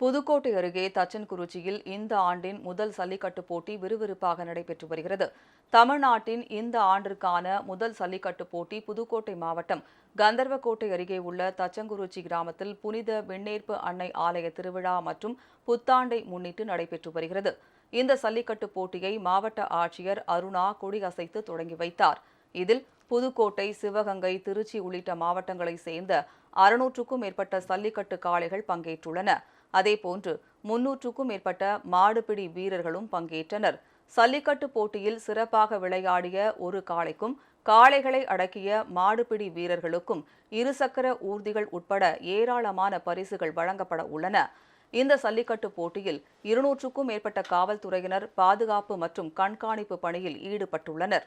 புதுக்கோட்டை அருகே தச்சன்குறிச்சியில் இந்த ஆண்டின் முதல் சல்லிக்கட்டு போட்டி விறுவிறுப்பாக நடைபெற்று வருகிறது. தமிழ்நாட்டின் இந்த ஆண்டிற்கான முதல் சல்லிக்கட்டு போட்டி புதுக்கோட்டை மாவட்டம் கந்தர்வக்கோட்டை அருகே உள்ள தச்சங்குறிச்சி கிராமத்தில் புனித விண்ணேற்பு அன்னை ஆலய திருவிழா மற்றும் புத்தாண்டை முன்னிட்டு நடைபெற்று வருகிறது. இந்த சல்லிக்கட்டு போட்டியை மாவட்ட ஆட்சியர் அருணா கொடியசைத்து தொடங்கி வைத்தார். இதில் புதுக்கோட்டை சிவகங்கை திருச்சி உள்ளிட்ட மாவட்டங்களைச் சேர்ந்த அறுநூற்றுக்கும் மேற்பட்ட சல்லிக்கட்டு காளைகள் பங்கேற்றுள்ளன. அதேபோன்று முன்னூற்றுக்கும் மேற்பட்ட மாடுபிடி வீரர்களும் பங்கேற்றனர். சல்லிக்கட்டு போட்டியில் சிறப்பாக விளையாடிய ஒரு காளைக்கும் காளைகளை அடக்கிய மாடுபிடி வீரர்களுக்கும் இருசக்கர ஊர்திகள் உட்பட ஏராளமான பரிசுகள் வழங்கப்பட உள்ளன. இந்த சல்லிக்கட்டு போட்டியில் இருநூற்றுக்கும் மேற்பட்ட காவல்துறையினர் பாதுகாப்பு மற்றும் கண்காணிப்பு பணியில் ஈடுபட்டுள்ளனர்.